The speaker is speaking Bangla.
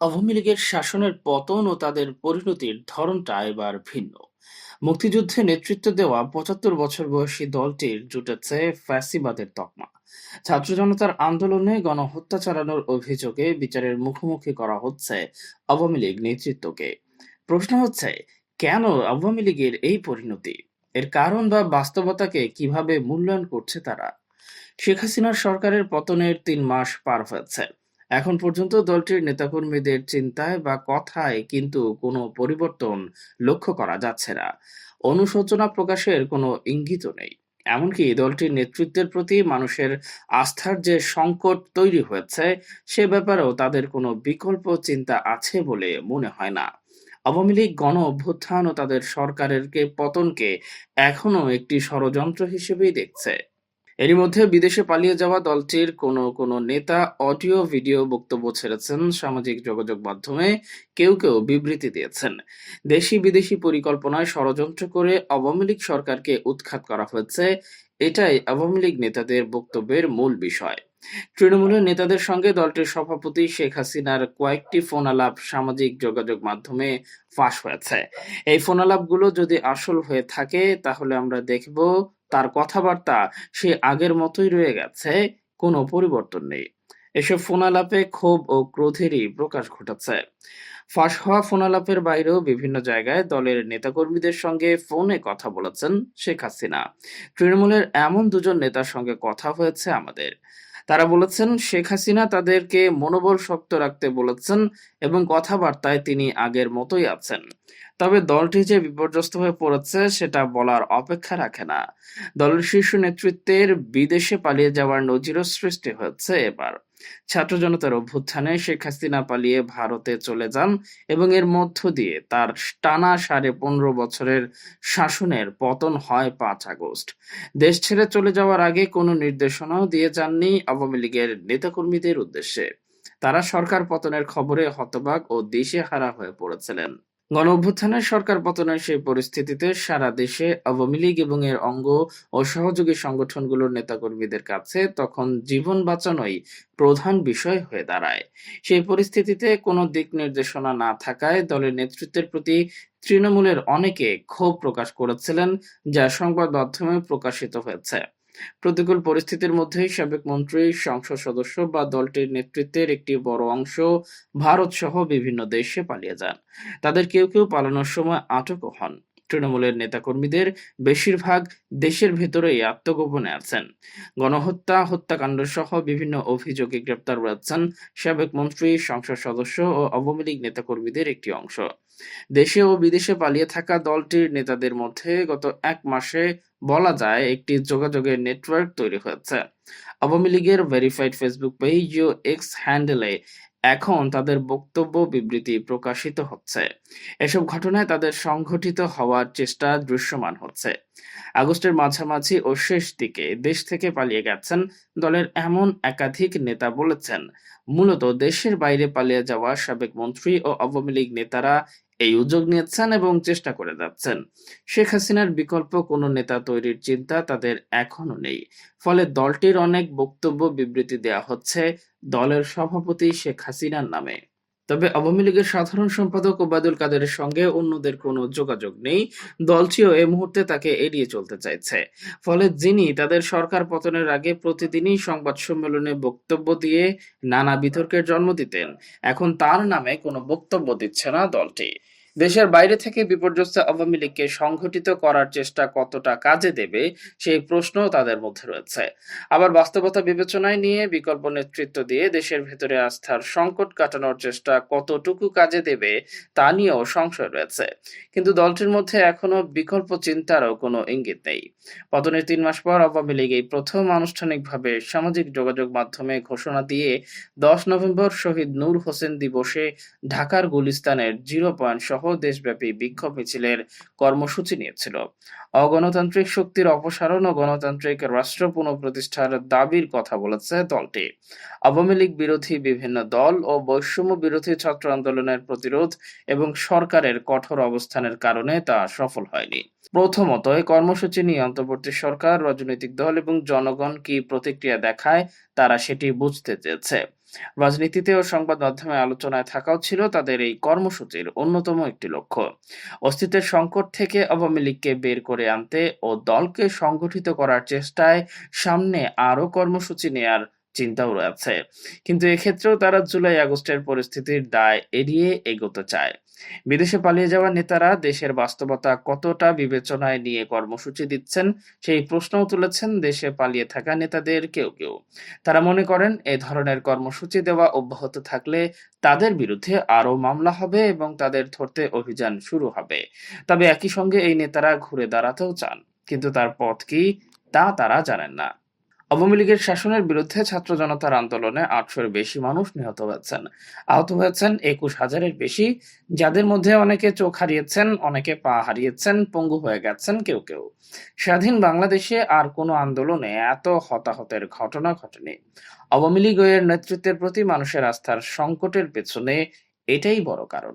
আওয়ামী লীগের শাসনের পতন ও তাদের পরিণতির ধরনটা এবার ভিন্ন। মুক্তিযুদ্ধে নেতৃত্ব দেওয়া পঁচাত্তর বছর বয়সী দলটির জুটেছে ফ্যাসিবাদের তকমা। ছাত্র জনতার আন্দোলনে গণহত্যা চালানোর অভিযোগে বিচারের মুখোমুখি করা হচ্ছে আওয়ামী লীগ নেতৃত্বকে। প্রশ্ন হচ্ছে, কেন আওয়ামী লীগের এই পরিণতি? এর কারণ বা বাস্তবতাকে কীভাবে মূল্যায়ন করছে তারা? শেখ হাসিনার সরকারের পতনের তিন মাস পার হয়েছে। এখন পর্যন্ত দলটির নেতাকর্মীদের চিন্তায় বা কথায় কিন্তু কোনো পরিবর্তন লক্ষ্য করা যাচ্ছে না। অনুশোচনা প্রকাশের কোনো ইঙ্গিতও নেই। এমনকি দলটির নেতৃত্বের প্রতি মানুষের আস্থার যে সংকট তৈরি হয়েছে, সে ব্যাপারেও তাদের কোনো বিকল্প চিন্তা আছে বলে মনে হয় না। আওয়ামী লীগ গণ অভ্যুত্থান ও তাদের সরকারের পতনকে এখনও একটি ষড়যন্ত্র হিসেবেই দেখছে। এরই মধ্যে বিদেশে পালিয়ে যাওয়া দলটির কোনো কোনো নেতা অডিও ভিডিও বক্তব্য ছেড়েছেন সামাজিক যোগাযোগ মাধ্যমে, কেউ কেউ বিবৃতি দিয়েছেন। দেশি বিদেশি পরিকল্পনায় ষড়যন্ত্র করে আওয়ামী লীগ সরকারকে উৎখাত করা হয়েছে, এটাই আওয়ামী লীগ নেতাদের বক্তব্যের মূল বিষয়। তৃণমূলের নেতাদের সঙ্গে দলটির সভাপতি শেখ হাসিনার কয়েকটি ফোনালাপ সামাজিক যোগাযোগ মাধ্যমে ফাঁস হয়েছে। এই ফোনালাপগুলো যদি আসল হয়ে থাকে, তাহলে আমরা দেখব তার কথাবার্তা সে আগের মতোই রয়ে গেছে, কোনো পরিবর্তন নেই। এসব ফোনালাপে ক্ষোভ ও ক্রোধেরই প্রকাশ ঘটাচ্ছে। ফাঁস হওয়া ফোনালাপের বাইরেও বিভিন্ন জায়গায় দলের নেতাকর্মীদের সঙ্গে ফোনে কথা বলেছেন শেখ হাসিনা। তৃণমূলের এমন দুজন নেতার সঙ্গে কথা হয়েছে আমাদের। তারা বলেছেন, শেখ হাসিনা তাদেরকে মনোবল শক্ত রাখতে বলেছেন এবং কথাবার্তায় তিনি আগের মতোই আছেন। তবে দলটি যে বিপর্যস্ত হয়ে পড়েছে সেটা বলার অপেক্ষা রাখে না। দলের শীর্ষ নেতৃত্বের বিদেশে পালিয়ে যাওয়ার নজিরও সৃষ্টি হয়েছে এবার। ছাত্র জনতার অভ্যুত্থানে শেখ হাসিনা পালিয়ে ভারতে চলে যান এবং এর মধ্য দিয়ে তার টানা সাড়ে পনেরো বছরের শাসনের পতন হয় পাঁচ আগস্ট। দেশ ছেড়ে চলে যাওয়ার আগে কোনো নির্দেশনাও দিয়ে যাননি আওয়ামী লীগের নেতাকর্মীদের উদ্দেশ্যে। তারা সরকার পতনের খবরে হতবাক ও দিশেহারা হয়ে পড়েছিলেন। গণঅভ্যুত্থানের সরকার পতনের সেই পরিস্থিতিতে সারা দেশে আওয়ামী লীগ এবং এর অঙ্গ ও সহযোগী সংগঠনগুলোর নেতাকর্মীদের কাছে তখন জীবন বাঁচানোই প্রধান বিষয় হয়ে দাঁড়ায়। সেই পরিস্থিতিতে কোনো দিক নির্দেশনা না থাকায় দলের নেতৃত্বের প্রতি তৃণমূলের অনেকে ক্ষোভ প্রকাশ করেছিলেন, যা সংবাদ মাধ্যমে প্রকাশিত হয়েছে। প্রতিকূল পরিস্থিতির মধ্যেই সাবেক মন্ত্রী, সংসদ সদস্য বা দলটির নেতৃত্বের একটি বড় অংশ ভারত সহ বিভিন্ন দেশে পালিয়ে যান। তাদের কেউ কেউ পালানোর সময় আটকও হন। তৃণমূলের নেতাকর্মীদের বেশিরভাগ দেশের ভেতরেই আত্মগোপনে আছেন। গণহত্যা, হত্যাকাণ্ড সহ বিভিন্ন অভিযোগে গ্রেপ্তার রয়েছেন সাবেক মন্ত্রী, সংসদ সদস্য ও আওয়ামী লীগ নেতাকর্মীদের একটি অংশ। দেশে ও বিদেশে পালিয়ে থাকা দলটির নেতাদের মধ্যে গত এক মাসে বলা যায় একটি যোগাযোগের নেটওয়ার্ক তৈরি হয়েছে। আওয়ামী লীগের ভেরিফাইড ফেসবুক পেজ ও এক্স হ্যান্ডেলে এখন তাদের বক্তব্য বিবৃতি প্রকাশিত হচ্ছে। এসব ঘটনায় তাদের সংঘটিত হওয়ার চেষ্টা দৃশ্যমান হচ্ছে। আগস্টের মাঝামাঝি ও শেষ দিকে দেশ থেকে পালিয়ে গেছেন দলের এমন একাধিক নেতা বলেছেন। মূলত দেশের বাইরে পালিয়ে যাওয়া সাবেক মন্ত্রী ও আওয়ামী লীগ নেতারা এই উদ্যোগ নিয়েছেন এবং চেষ্টা করে যাচ্ছেন। শেখ হাসিনার বিকল্প কোনো নেতা তৈরির চিন্তা তাদের এখনও নেই। ফলে দলটির অনেক বক্তব্য বিবৃতি দেয়া হচ্ছে দলের সভাপতি শেখ হাসিনার নামে। তবে আওয়ামী লীগের সাধারণ সম্পাদক ওবায়দুল কাদেরের সঙ্গে অন্যদের কোনো যোগাযোগ নেই। দলটিও এ মুহূর্তে তাকে এড়িয়ে চলতে চাইছে। ফলে যিনি তাদের সরকার পতনের আগে প্রতিদিনই সংবাদ সম্মেলনে বক্তব্য দিয়ে নানা বিতর্কের জন্ম দিতেন, এখন তার নামে কোনো বক্তব্য দিচ্ছে না দলটি। দেশের বাইরে থেকে বিপর্যস্ত আওয়ামী লীগকে সংগঠিত করার চেষ্টা কতটা কাজে দেবে, সেই প্রশ্নও তাদের মধ্যে রয়েছে। আবার বাস্তবতা বিবেচনায় নিয়ে বিকল্প নেতৃত্ব দিয়ে দেশের ভেতরে আস্থার সংকট কাটানোর চেষ্টা কতটুকু কাজে দেবে, তা নিয়েও সংশয় রয়েছে। কিন্তু দলটির মধ্যে এখনও বিকল্প চিন্তারও কোনো ইঙ্গিত নেই। পতনের তিন মাস পর আওয়ামী লীগ এই প্রথম আনুষ্ঠানিকভাবে সামাজিক যোগাযোগ মাধ্যমে ঘোষণা দিয়ে দশ নভেম্বর শহীদ নূর হোসেন দিবসে ঢাকার গুলিস্তানের জিরো পয়েন্ট সহ দেশব্যাপী বিক্ষোভ মিছিলের কর্মসূচি নিয়েছিল। অগণতান্ত্রিক শক্তির অপসারণ ও গণতান্ত্রিক রাষ্ট্র পুনঃপ্রতিষ্ঠার দাবির কথা বলেছে দলটি। আওয়ামী লীগ বিরোধী বিভিন্ন দল ও বৈষম্য বিরোধী ছাত্র আন্দোলনের প্রতিরোধ এবং সরকারের কঠোর অবস্থানের কারণে তা সফল হয়নি। প্রথমত এই কর্মসূচি নিয়ে অন্তর্বর্তী সরকার, রাজনৈতিক দল এবং জনগণ কি প্রতিক্রিয়া দেখায়, তারা সেটি বুঝতে চেয়েছে। রাজনীতিতে ও সংবাদ মাধ্যমে আলোচনায় থাকাও ছিল তাদের এই কর্মসূচির অন্যতম একটি লক্ষ্য। অস্তিত্বের সংকট থেকে আওয়ামী লীগকে বের করে আনতে ও দলকে সংগঠিত করার চেষ্টায় সামনে আরও কর্মসূচি নেয়ার চিন্তাও রয়েছে। কিন্তু এক্ষেত্রেও তারা জুলাই আগস্টের পরিস্থিতির দায় এড়িয়ে এগোতে চায়। বিদেশে পালিয়ে যাওয়া নেতারা দেশের বাস্তবতা কতটা বিবেচনায় নিয়ে কর্মসূচি দিচ্ছেন, সেই প্রশ্নও তুলেছেন দেশে পালিয়ে থাকা নেতাদের কেউ কেউ। তারা মনে করেন, এ ধরনের কর্মসূচি দেওয়া অব্যাহত থাকলে তাদের বিরুদ্ধে আরও মামলা হবে এবং তাদের ধরতে অভিযান শুরু হবে। তবে একই সঙ্গে এই নেতারা ঘুরে দাঁড়াতেও চান, কিন্তু তার পথ কি তা তারা জানেন না। আওয়ামী লীগের শাসনের বিরুদ্ধে ছাত্র জনতার আন্দোলনে আটশোর বেশি মানুষ নিহত হয়েছেন। আহত হয়েছেন একুশ হাজারের বেশি, যাদের মধ্যে অনেকে চোখ হারিয়েছেন, অনেকে পা হারিয়েছেন, পঙ্গু হয়ে গেছেন কেউ কেউ। স্বাধীন বাংলাদেশে আর কোনো আন্দোলনে এত হতাহতের ঘটনা ঘটেনি। আওয়ামী লীগ এর নেতৃত্বের প্রতি মানুষের আস্থার সংকটের পেছনে এটাই বড় কারণ।